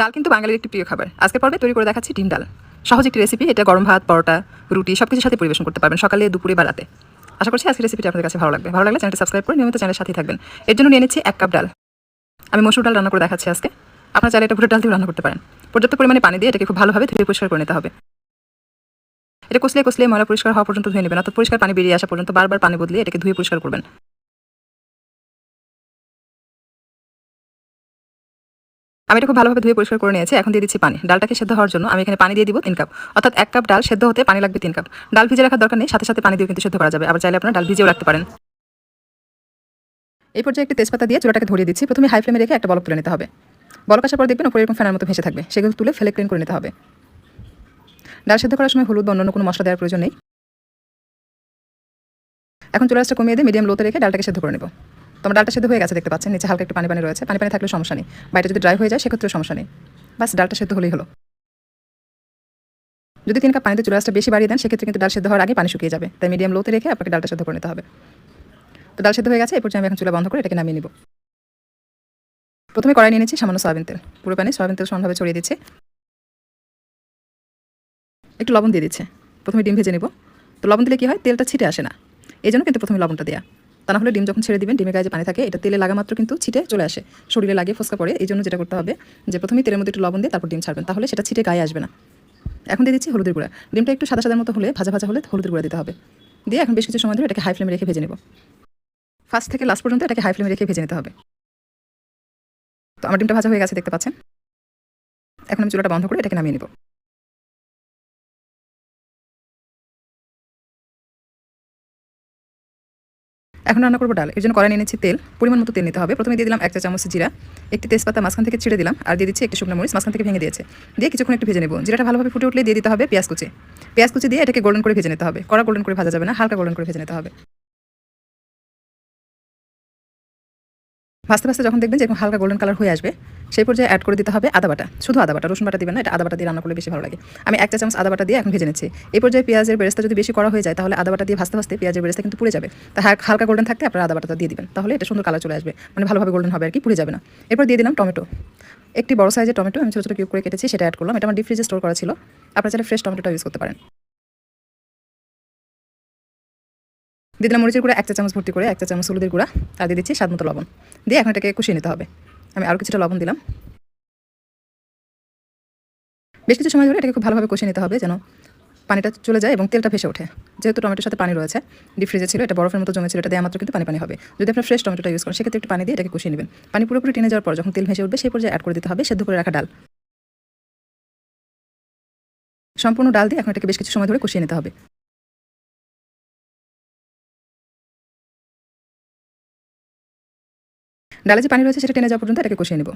ডাল কিন্তু বাঙালির একটি প্রিয় খাবার। আজকে পর্বে তৈরি করে দেখাচ্ছি ডিম ডাল। সহজ একটি রেসিপি এটা গরম ভাত, পরোটা, রুটি সব কিছুর সাথে পরিবেশন করতে পারবেন সকালে, দুপুরে বা রাতে। আশা করছি আজকের রেসিপিটি আপনাদের কাছে ভালো লাগবে। ভালো লাগলে চ্যানেলটি সাবস্ক্রাইব করে নিয়মিত চ্যানেলের সাথেই থাকবেন। এর জন্য নিয়ে নিচ্ছি এক কাপ ডাল। আমি মসুর ডাল রান্না করে দেখাচ্ছি আজকে। আপনার চাইলে এটা ভুটের ডাল দিয়ে রান্না করতে পারেন। পর্যাপ্ত পরিমাণে পানি দিয়ে এটাকে খুব ভালোভাবে ধুয়ে পরিষ্কার করে নিতে হবে। এটা কষলে কষলে ময়লা পরিষ্কার হওয়া পর্যন্ত ধুয়ে নেবেন। অর্থাৎ পরিষ্কার পানি বেরিয়ে আসা পর্যন্ত বারবার পানি বদলে এটাকে ধুয়ে পরিষ্কার করবেন। আমি এটা খুব ভালোভাবে ধুয়ে পরিষ্কার করে নিয়েছি। এখন দিয়ে দিচ্ছি পানি। ডালটাকে সেদ্ধ হওয়ার জন্য আমি এখানে পানি দিয়ে দিব তিন কাপ। অর্থাৎ এক কাপ ডাল সেদ্ধ হতে পানি লাগবে তিন কাপ। ডাল ভিজে রাখার দরকার নেই, সাথে সাথে পানি দিয়ে কিন্তু সেদ্ধ করা যাবে। আবার চাইলে আপনারা ডাল ভিজেও রাখতে পারেন। এই পর্যায়ে একটি তেজপাতা দিয়ে চুলাটাকে ধরিয়ে দিচ্ছি। প্রথমে হাই ফ্লেমে রেখে একটা বলক তুলে নিতে হবে। বলক আসার পর দেখবেন উপরে এরকম ফ্যানের মতো ভেসে থাকবে। সেগুলো তুলে ফেলে ক্লিন করে নিতে হবে। ডাল সেদ্ধ করার সময় হলুদ বা অন্য কোনো মশলা দেওয়ার প্রয়োজন নেই। এখন চুলাটা কমিয়ে দিয়ে মিডিয়াম লোতে রেখে ডালটাকে সেদ্ধ করে নেব। তোমার ডালটা সেদ্ধ হয়ে গেছে, দেখতে পাচ্ছেন? নিচে হালকা একটু পানি পানি রয়েছে। পানি পানি থাকলে সমস্যা নেই। বাইরে যদি ড্রাই হয়ে যায় সেক্ষেত্রে সমস্যা নেই। বাস, ডালটা সেদ্ধ হলেই হলো। যদি তিন কাপ পানিতে চুলাটা বেশি বাড়িয়ে দেন, সেক্ষেত্রে কিন্তু ডাল সেদ্ধ হওয়ার আগে পানি শুকিয়ে যাবে। তাই মিডিয়াম লোতে রেখে আপনাকে ডালটা সেদ্ধ করে নিতে হবে। তো ডাল সেদ্ধ হয়ে গেছে, এরপর আমি এখন চুলা বন্ধ করে এটাকে নামিয়ে নিব। প্রথমে কড়াই নিয়ে নিচ্ছি সামান্য সয়াবিন তেল। পুরো পানি সয়াবিন তেল সমানভাবে ছড়িয়ে দিচ্ছি। একটু লবণ দিয়ে দিচ্ছে। প্রথমে ডিম ভেজে নিব। তো লবণ দিলে কি হয়? তেলটা ছিটে আসে না। এই জন্য কিন্তু প্রথমে লবণটা দেওয়া তা না হলে ডিম যখন ছেড়ে দিবেন, ডিমের গায়ে যে পানি থাকে, এটা তেলে লাগা মাত্র কিন্তু ছিটে চলে আসে। শরীরে লাগে ফসকা পড়ে, এই জন্য যেটা করতে হবে যে প্রথমেই তেলের মধ্যে একটু লবণ দিয়ে তারপর ডিম ছাড়বেন। তাহলে সেটা ছিটে গায়ে আসবে না। এখন দিয়ে দিচ্ছি হলুদের গুঁড়া। ডিমটা একটু সাদা সাদার মতো হলে, ভাজা ভাজা হলে হলুদের গুঁড়া দিতে হবে। দিয়ে এখন বেশ কিছু সময় ধরে এটাকে হাই ফ্লেমে রেখে ভেজে নেব। ফার্স্ট থেকে লাস্ট পর্যন্ত এটাকে হাই ফ্লেমে রেখে ভেজে নিতে হবে। তো আমার ডিমটা ভাজা হয়ে গেছে, দেখতে পাচ্ছেন? এখন আমি চুলাটা বন্ধ করে এটাকে নামিয়ে নেব। এখন রান্না করব ডাল। এর জন্য কড়াই নিচ্ছি তেল। পরিমাণ মতো তেল নিতে হবে। প্রথমে দিয়ে দিলাম এক চা চামচ জিরা। একটি তেজপাতা মাঝখান থেকে ছিঁড়ে দিলাম আর দিয়ে দিচ্ছি একটি শুকনো মরিচ মাঝখান থেকে ভেঙে দিয়েছে। দিয়ে কিছুক্ষণ একটু ভেজে নেব। জিরাটা ভালোভাবে ফুটে উঠলে দিয়ে দিতে হবে পেঁয়াজ কুচি। পেঁয়াজ কুচি দিয়ে এটাকে গোল্ডেন করে ভেজে নিতে হবে। কড়া গোল্ডেন করে ভাজা যাবে না, হালকা গোল্ডেন করে ভেজে নিতে হবে। ভাজতে ভাজতে যখন দেখবেন যে এরকম হালকা গোল্ডেন কালার হয়ে আসবে, সেই পর্যায়ে অ্যাড করে দিতে হবে আদা বাটা। শুধু আদা বাটা, রসুন বাটা দিবেন না, এটা আদা বাটা দিয়ে রান্না করলে বেশি ভালো লাগে। আমি এক চা চামচ আদা বাটা দিয়ে এখন ভেজে নিচ্ছি। এই পর্যায়ে পেঁয়াজের বেরেস্তা যদি বেশি করা হয়ে যায়, তাহলে আদা বাটা দিয়ে ভাজতে ভাজতে পেঁয়াজের বেরেস্তা কিন্তু পুড়ে যাবে। তা হালকা গোল্ডেন থাকতে আপনারা আদা বাটা দিয়ে দিবেন। তাহলে এটা সুন্দর কালার চলে আসবে। মানে ভালোভাবে গোল্ডেন হবে আর কি, পুড়ে যাবে না। এরপর দিয়ে দিলাম টমেটো। একটি বড় সাইজের টমেটো, আমি ছোটো ছোটো কিউব করে কেটেছি, সেটা অ্যাড করলাম। এটা আমার ডিপ ফ্রিজে স্টোর করা ছিল। আপনারা চাইলে ফ্রেশ টমেটোটা ইউজ করতে পারেন। দিয়ে দিলাম মরিচের গুঁড়া এক চা চামচ ভর্তি করে এক চা চামচ হলুদের গুঁড়া, আর দিয়ে দিচ্ছি স্বাদ মতো লবণ। দিয়ে এখন এটাকে কষিয়ে নিতে হবে। আমি আরও কিছুটা লবণ দিলাম। বেশ কিছু সময় ধরে এটাকে খুব ভালোভাবে কষিয়ে নিতে হবে যেন পানিটা চলে যায় এবং তেলটা ভেসে ওঠে। যেহেতু টমেটোর সাথে পানি রয়েছে ডিপ ফ্রিজে ছিল, এটা বরফের মতো জমেছিল, এটা দেওয়া মাত্র কিন্তু পানি পানি হবে। যদি আপনার ফ্রেশ টমেটোটা ইউজ করেন, সেক্ষেত্রে একটু পানি দিয়ে এটাকে কষিয়ে নেবেন। পানি পুরোপুরি টেনে যাওয়ার পর যখন তেল ভেসে উঠবে, সেই পর্যায়ে অ্যাড করে দিতে হবে সেদ্ধ করে রাখা ডাল। সম্পূর্ণ ডাল দিয়ে এখন এটাকে বেশ কিছু সময় ধরে কষিয়ে নিতে হবে। ডালে যে পানি রয়েছে সেটা টেনে যাওয়া পর্যন্ত এটাকে কষিয়ে নেব।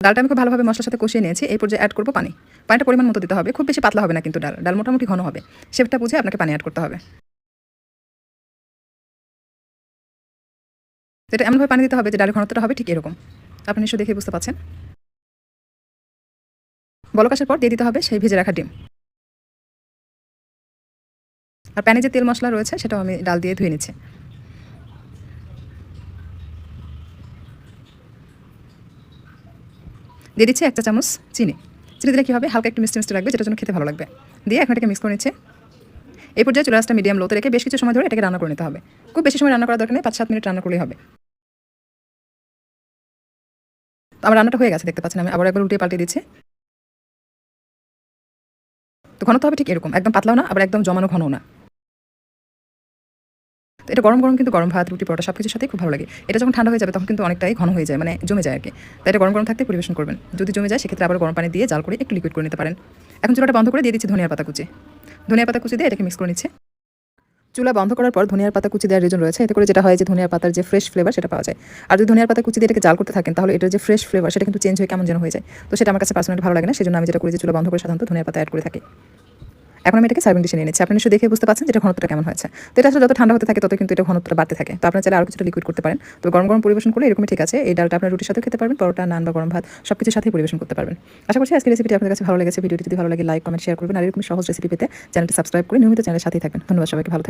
ডালটা আমি খুব ভালোভাবে মশলার সাথে কষিয়ে নিয়েছি। এই পর্যায়ে অ্যাড করব পানি। পানিটা পরিমাণ মতো দিতে হবে। খুব বেশি পাতলা হবে না কিন্তু ডাল। ডাল মোটামুটি ঘন হবে। সেটা বুঝে আপনাকে পানি অ্যাড করতে হবে। এটা এমনভাবে পানি দিতে হবে যে ডালের ঘনত্বটা হবে ঠিক এরকম। আপনি নিশ্চয়ই দেখে বুঝতে পারছেন। বলক আসার পর দিয়ে দিতে হবে সেই ভেজে রাখা ডিম। আর প্যানে যে তেল মশলা রয়েছে সেটাও আমি ডাল দিয়ে ধুয়ে নিচ্ছি। দিয়ে দিচ্ছি একটা চামচ চিনি। চিনি দিলে কী হবে? হালকা একটু মিষ্টি মিষ্টি লাগবে, যেটার জন্য খেতে ভালো লাগবে। দিয়ে এখন এটাকে মিক্স করে নিচ্ছে। এই পর্যায়ে চুলা মিডিয়াম লোতে রেখে বেশ কিছু সময় ধরে এটাকে রান্না করে নিতে হবে। খুব বেশি সময় রান্না করার দরকার নেই, পাঁচ সাত মিনিট রান্না করলেই হবে। আমার রান্নাটা হয়ে গেছে, দেখতে পাচ্ছেন, আমি আবার একবার উল্টে পাল্টে দিচ্ছি। তো ঘনত্ব হবে ঠিক এরকম। একদম পাতলাও না, আবার একদম জমানো ঘনও না। তো এটা গরম গরম কিন্তু গরম ভাত, রুটি, পরোটা সব কিছুর সাথে খুব ভালো লাগে। এটা যখন ঠান্ডা হয়ে যাবে তখন কিন্তু অনেকটাই ঘন হয়ে যায় মানে জমে যায় আর কি। তাই এটা গরম গরম থাকতে পরিবেশন করবেন। যদি জমে যায় সেক্ষেত্রে আবার গরম পানি দিয়ে জাল করে একটু লিকুইড করে নিতে পারেন। এখন চুলাটা বন্ধ করে দিয়ে দিচ্ছি ধনিয়ার পাতা কুচি। ধনিয়ার পাতা কুচি দিয়ে এটাকে মিক্স করে নিচ্ছে। চুলা বন্ধ করার পর ধনিয়ার পাতা কুচি দেওয়ার রিজন রয়েছে। এতে করে যেটা হয় যে ধনিয়ার পাতার যে ফ্রেশ ফ্লেভার সেটা পাওয়া যায়। আর যদি ধনিয়ার পাতা কুচি দিয়ে এটাকে জাল করতে থাকেন, তাহলে এটার যে ফ্রেশ ফ্লেভার সেটা কিন্তু চেঞ্জ হয়ে কেমন যেন হয়ে যায়। তো সেটা আমার কাছে পার্সোনালি ভালো লাগে না, সেজন্য আমি যেটা করি যে চুলা বন্ধ করে সাধারণত ধনিয়ার পাতা অ্যাড করে থাকি। এখন আমি এটাকে সার্ভিং ডিশে নিয়ে নিচ্ছি। আপনি দেখে বুঝতে পারছেন যেটা ঘনত্বটা কেমন হয়েছে। তো এটা আসলে যত ঠান্ডা হতে থাকে তত কিন্তু এটা ঘনত্বটা বাড়তে থাকে। তো আপনার চাইলে আরও কিছুটা লিকুইড করতে পারেন। তো গরম গরম পরিবেশন করলে এরকমই ঠিক আছে। এই ডালটা আপনার রুটির সাথে খেতে পারবেন, পরোটা, নান বা গরম ভাত সব কিছুর সাথেই পরিবেশন করতে পারবেন। আশা করছি আজকের রেসিপিটি আপনাদের কাছে ভালো লেগেছে। ভিডিওটি যদি ভালো লাগে লাইক কমেন্ট শেয়ার করবেন। আর এরকম সহজ রেসিপি পেতে চ্যানেলটি সাবস্ক্রাইব করে নিয়মিত চ্যানেলের সাথেই থাকবেন। ধন্যবাদ সবাইকে, ভালো থাকবেন।